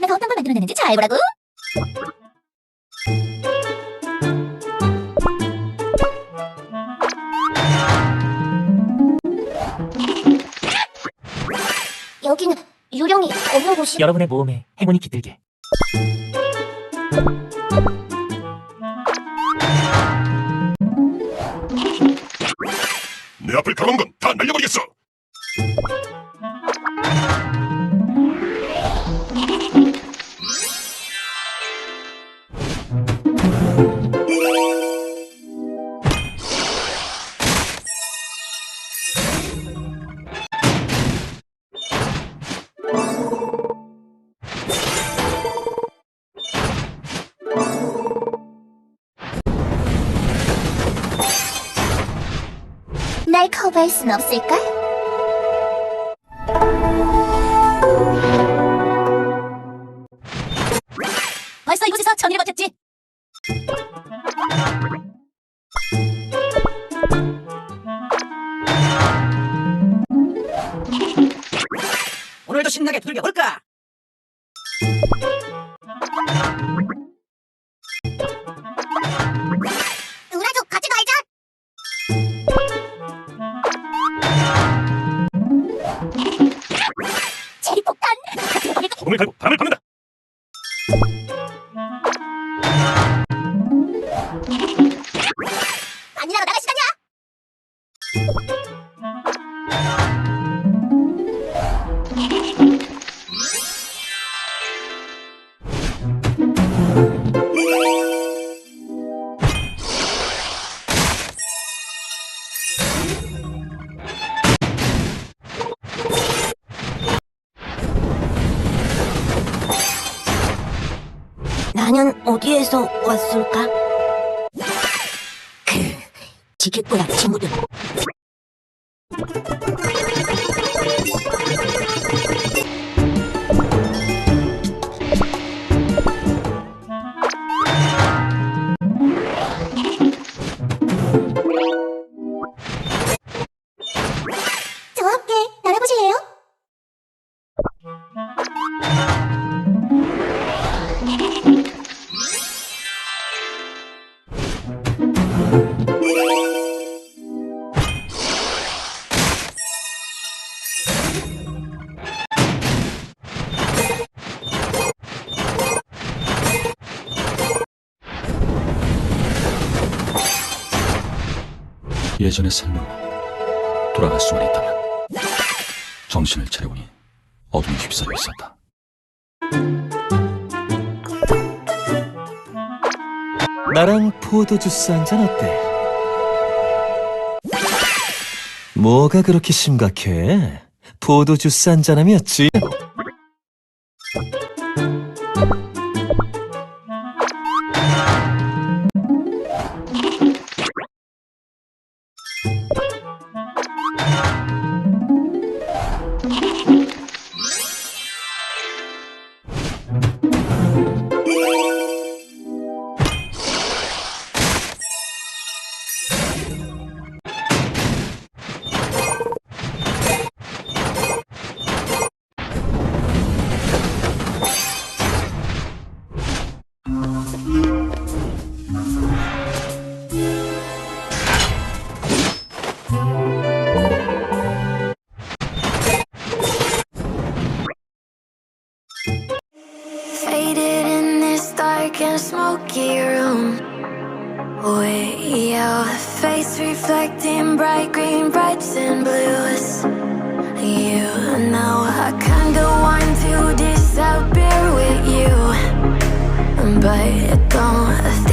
내가 어떤 걸 만들어내는지 잘 보라고. 여긴 유령이 없는 곳이. 여러분의 모험에 행운이 깃들게. 내 앞을 가만 건다 날려버리겠어. 날 커버할 순 없을까? 벌써 이곳에서 전의를 버텼지? 오늘도 신나게 즐겨볼까? 나는 어디에서 왔을까? 그 거야 친구들. 예전의 삶으로 돌아갈 수만 있다면 정신을 차려보니 어둠에 휩싸여 있었다. 나랑 포도 주스 한 잔 어때? 뭐가 그렇게 심각해? 포도 주스 한 잔하면 지. Dark and smoky room. Way out, face reflecting bright green, brights and blues. You know I kinda want to disappear with you, but don't